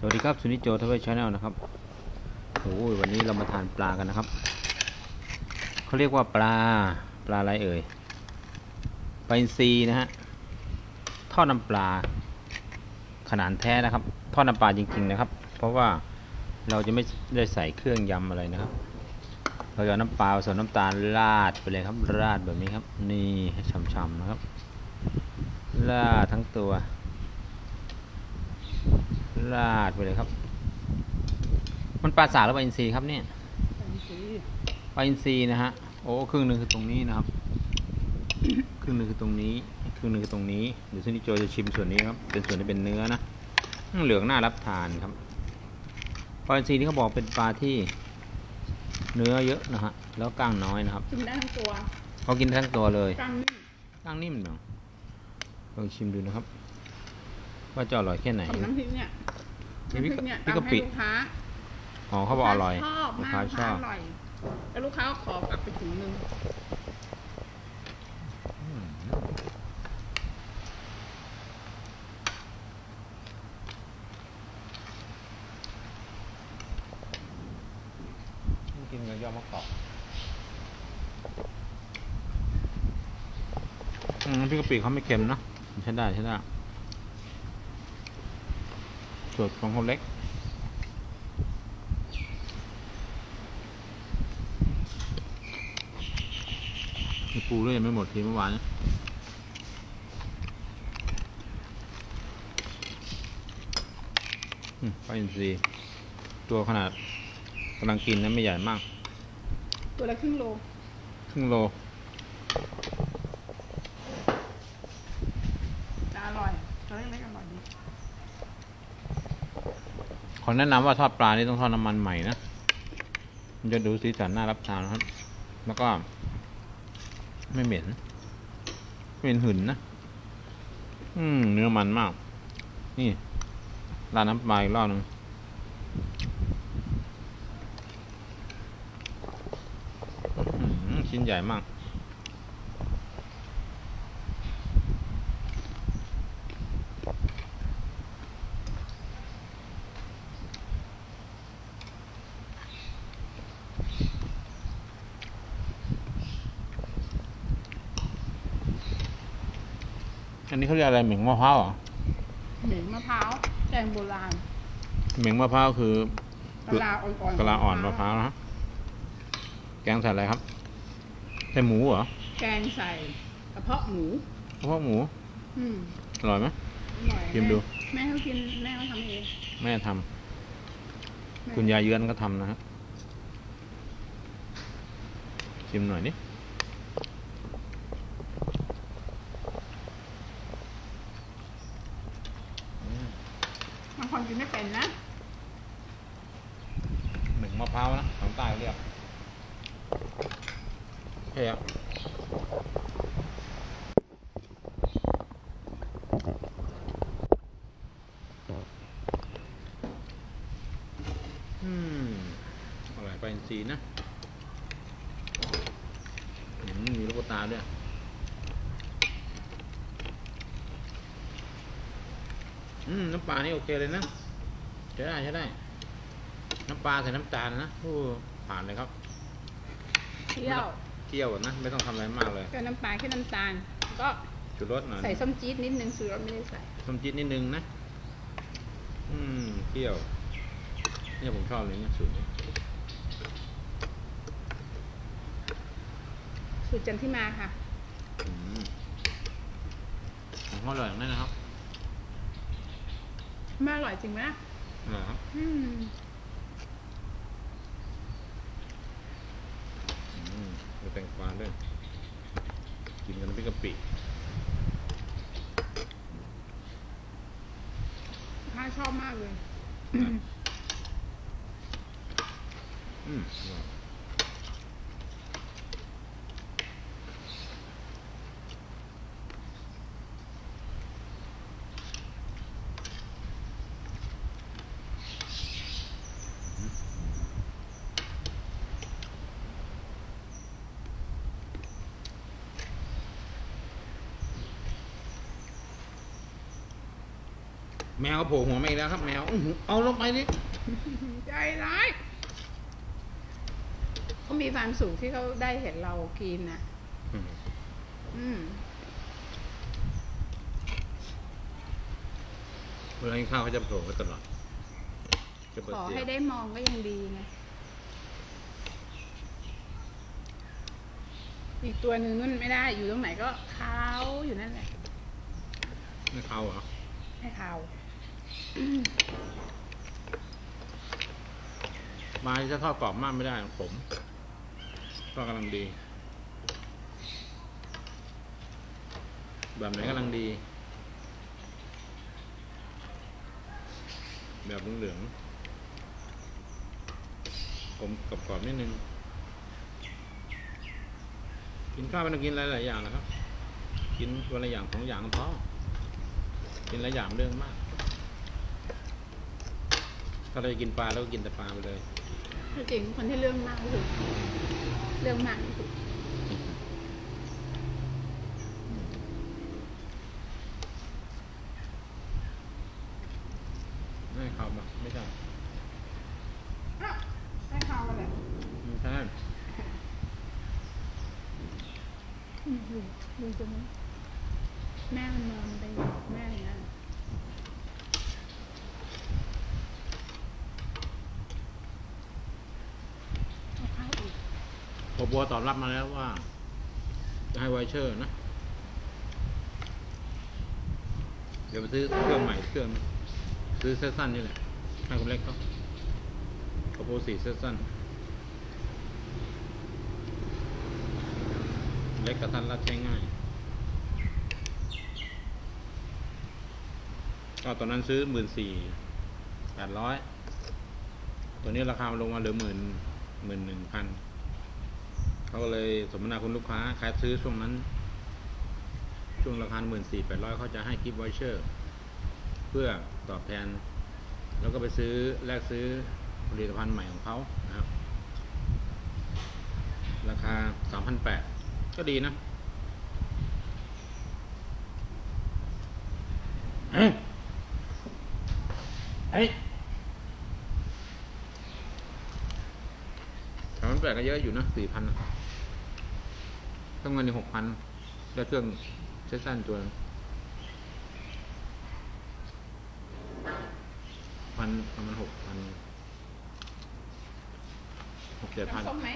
สวัสดีครับสุนิจโจทวีชาแนลนะครับโอ้ยวันนี้เรามาทานปลากันนะครับเขาเรียกว่าปลาปลาอะไรเอ่ยปลาอินทรีนะฮะทอดน้ำปลาขนาดแท้นะครับทอดน้ำปลาจริง ๆนะครับ เพราะว่าเราจะไม่ได้ใส่เครื่องยำอะไรนะครับ เราจะน้ำปลาผสมน้ำตาลราดไปเลยครับราดแบบนี้ครับ นี่ให้ช่ำๆนะครับราดทั้งตัว ราดไปเลยครับ มันปลาสาหรือปลาอินทรีครับเนี่ยปลาอินทรีนะฮะโอ้ครึ่งหนึ่งคือตรงนี้นะครับ ครึ่งหนึ่งคือตรงนี้ ครึ่งหนึ่งคือตรงนี้เดี๋ยวซินิโจจะชิมส่วนนี้ครับ เป็นส่วนที่เป็นเนื้อนะอืมเหลืองน่ารับทานครับปลาอินทรีที่เขาบอกเป็นปลาที่เนื้อเยอะนะฮะแล้วกล้างน้อยนะครับกินได้ทั้งตัวเขากินทั้งตัวเลยกล้างนิ่มกล้างนิ่มเนาะลองชิมดูนะครับ ว่าจะอร่อยแค่ไหนกับน้ำพริกเนี่ยนี่พี่น้ำพริกเนี่ยพี่ตำกะให้ปิลูกค้าอ๋อเขาบอกอร่อยชอบลูกมากค้าลูกชค้าอบอร่อยแล้วลูกค้าก็ขอกลับไปถุงนึงกินเนื้อยอมะกอกอืมพี่กะปิเขาไม่เค็มนะใช้ได้ใช้ได้ ส่วนของคนเล็กมีปูด้วยยังไม่หมดทีเมื่อวานนะอืมปลาอินทรีตัวขนาดกำลังกินนะไม่ใหญ่มาก ตัวละครึ่งโล ครึ่งโล จะอร่อยตัวเล็กๆอร่อยดี ข อแนะนำว่าทอดปลานี่ต้องทอดน้ำมันใหม่นะมันจะดูสีสันน่ารับทานนะครับ แล้วก็ ไม่เหม็นไม่เหม็นหืนนะ อืม เนื้อมันมาก นี่ราดน้ำปลาอีกรอบหนึงชิ้นใหญ่มาก อันนี้เขาเรียกอะไรเหม่งมะพร้าวเหรอเหม็นมะพร้าวแกงโบราณเหม่งมะพร้าวคือกะลาอ่อนๆกะลาอ่อนมะพร้าวนะฮะแกงใส่อะไรครับใส่หมูเหรอแกงใส่กระเพาะหมูกระเพาะหมู อืมอร่อยไหมอร่อยชิมดู แม่เขากินแม่เขาทำเองแม่ทำแม่ คุณยายเยือนก็ทำนะฮะชิมหน่อยนี่ บาง คนกินไม่เป็นนะเหม่งมะพร้าวนะทางใต้เรียกโอเคอะอืมอร่อยไปลาอินทรีนะอืมมีลูกตาด้วย อืมน้ำปลานี่โอเคเลยนะใช้ได้ใช้ได้ น้ำปลาใส่น้ำตาลนะโอ้ผ่านเลยครับเที่ยวเคี่ยวนะ ไม่ต้องทำอะไรมากเลย ก็น้ำปลาแค่น้ำตาล ก็ชูรสหน่อยใส่ส้มจี๊ดนิดนึงสูตรไม่ได้ใส่ส้มจี๊ดนิดนึงนะ อืมเคี่ยว เนี่ยผมชอบเลยเนี่ยสูตรนี้สูตรจันที่มาค่ะอืมของเขาอร่อยอย่างนั้นนะครับแม่อร่อยจริงไหมอร่อยครับอืมอืมมีแตงกวาด้วย กินกันน้ำพริกกะปิข้าชอบมากเลย อืมอร่อย แมวโผล่หัวมาอีกแล้วครับ แมวอื้อหือเอาลงไปดิ ใจร้ายเขามีความสุขที่เขาได้เห็นเรากินนะอืมอืมเวลากินข้าวเขาจะโผล่มาตลอดจะเปิดขอเสียให้งได้มองก็ยังดีไงอีกตัวหนึ่งนั่นไม่ได้อยู่ตรงไหนก็ขาวอยู่นั่นแหละ ไม่เข้าเหรอ ให้ขาวปลาจะทอดกรอบมากไม่ได้ผมก็กำลังดี แบบไหนกำลังดี แบบเหลืองผมกรอบๆนิดนึง กินข้าวไม่ต้องกินหลายๆอย่างนะครับ กินวันละอย่างสองอย่างก็พอ กินหลายอย่างเรื่องมาก ถ้าเราจะกินปลาเราก็กินแต่ปลาไปเลย จริงคนที่เรื่องมากที่สุดเรื่องมากที่สุดไม่เข้ามาไม่ใช่ให้ขาวแหละไม่ใช่ ดูดูตรงนี้ แม่นอนไปแม่อย่างนั้นเอาข้าวอีกพอบัวตอบรับมาแล้วว่า จะให้ไวเชอร์นะ เดี๋ยวไปซื้อเครื่องใหม่เครื่องซื้อเซตสั้นนี่แหละให้คุณเล็กเขาขอโปรสี่เซตสั้น เล็กกับทันรัดใช้ง่าย ก็ตอนนั้นซื้อหมื่นสี่แปดร้อยตัวนี้ราคาลงมาเหลือหมื่นหมื่นหนึ่งพันเขาก็เลยสมนาคุณลูกค้าใครซื้อช่วงนั้น ช่วงราคาหมื่นสี่แปดร้อยเขาจะให้กิฟต์วอเชอร์เพื่อตอบแทน แล้วก็ไปซื้อแลกซื้อผลิตภัณฑ์ใหม่ของเขานะครับ ราคาสามพันแปดก็ดีนะ เอ้ยเอ้ยสามพันแปดก็เยอะอยู่นะสี่พันต้องเงินในหกพันได้เครื่องเซตสั้นตัวหนึ่งพันประมาณหกพันหกเจ็ดพันน้ำส้มไหม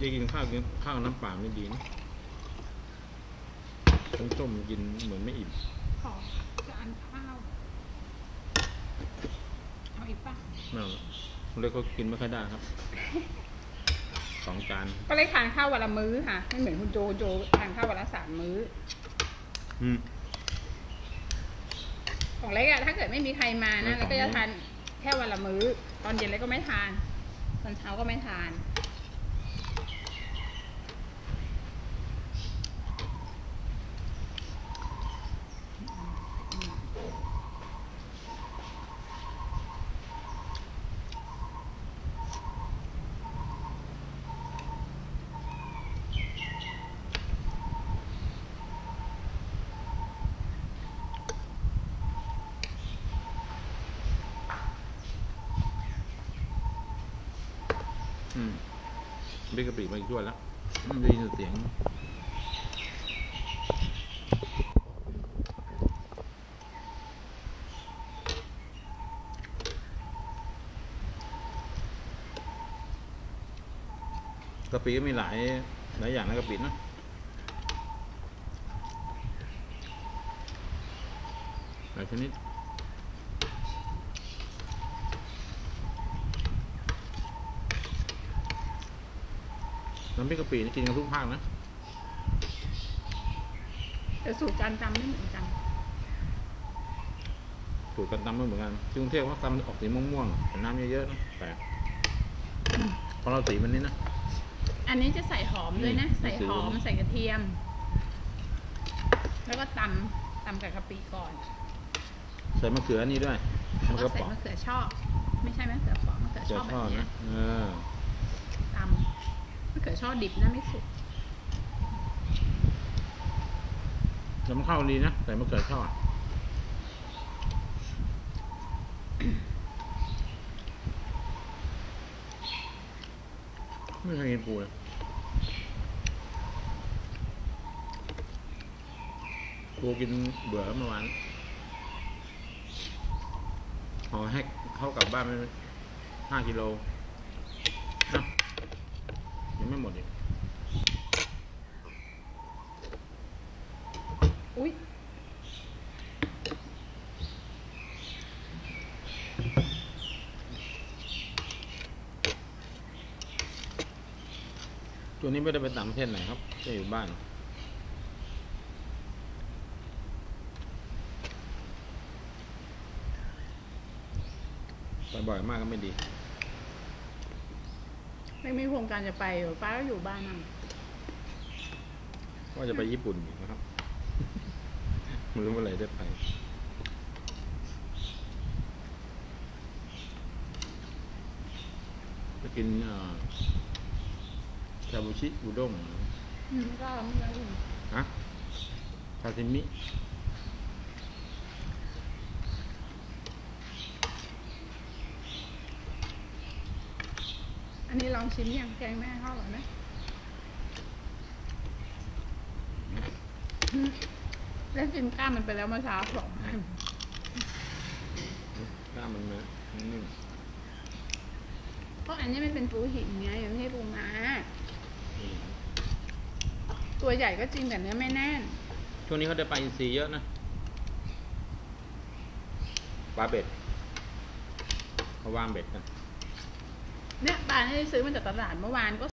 จริงๆกินข้าวกินข้าวน้ำเปล่าไม่ดีนะต้มต้มกินเหมือนไม่อิ่มขอจานข้าวเอาอีกป่ะไม่เอาคุณเล็กเขากินไม่ค่อยได้ครับ สองจานก็เลยทานข้าววันละมื้อค่ะ ไม่เหมือนคุณโจโจทานข้าววันละสามมื้อ อืม ของเล็กอะถ้าเกิดไม่มีใครมาไม่นะของแล้วก็จะทานแค่วันละมื้อ ตอนเย็นเล็กก็ไม่ทาน ตอนเช้าก็ไม่ทาน อืมบิ๊กกะปิมาอีกด้วยแล้วได้ยินเสียงกะปิก็มีหลายหลายอย่างนะกะปินะหลายชนิด น้ำพริกกะปินี่กินกันทุกภาคนะ แต่สูตรการจำไม่เหมือนกัน สูตรการตำไม่เหมือนกันที่กรุงเทพเขาตำออกสีม่วงๆแต่น้ำเยอะๆนะแปลกเพราะเราสีมันนี่นะ อันนี้จะใส่หอมด้วยนะนี่ใส่หอมสีใส่กระเทียม แล้วก็ตำตำกับกะปิก่อนใส่มะเขือนี่ด้วยแล้วมะเขืก็อใส่เปอกมะเขือชอบ ไม่ใช่มะเขือเปอกมะเขือเขืชออบแบทอบดเนี้นะยเออตำ ขือช่อดิบนะไม่สุกแล้วมันเข้าดีนะใส่มะเขือทอไม่เคยกินปูเลยปูกินเบื่อเมื่อวานขอให้เข้ากลับบ้านไปห้ากิโลนะยังไม่หมดอีก อุ้ย ตัวนี้ไม่ได้ไปต่างประเทศไหนครับจะอยู่บ้าน ไปบ่อยมากก็ไม่ดี ไม่มีโครงการจะไปเหรอป้าก็อยู่บ้านนั่งว่าจะไปญี่ปุ่นอีกนะครับ ไม่รู้เมื่อไหร่ได้ไปจะกินเอ่อ ชาบูชิอุด้งอืมก็ไม่ได้อุ่นฮะซาซิมิอันนี้ลองชิมยังแกงแม่เข้าหรอไหมอืมแล้วกินกล้ามมันไปแล้วเมื่อเช้าสองอันกล้ามมันนะนิ่มเพราะอันนี้มันเป็นปูหินไงไม่ใช่ปูม้าๆนี่ ตัวใหญ่ก็จริงแต่เนื้อไม่แน่น ช่วงนี้เขาได้ปลาอินทรีเยอะนะปลาเบ็ดเขาวางเบ็ดกัน เนี่ยปลาที่ซื้อมาจากตลาดเมื่อวานก็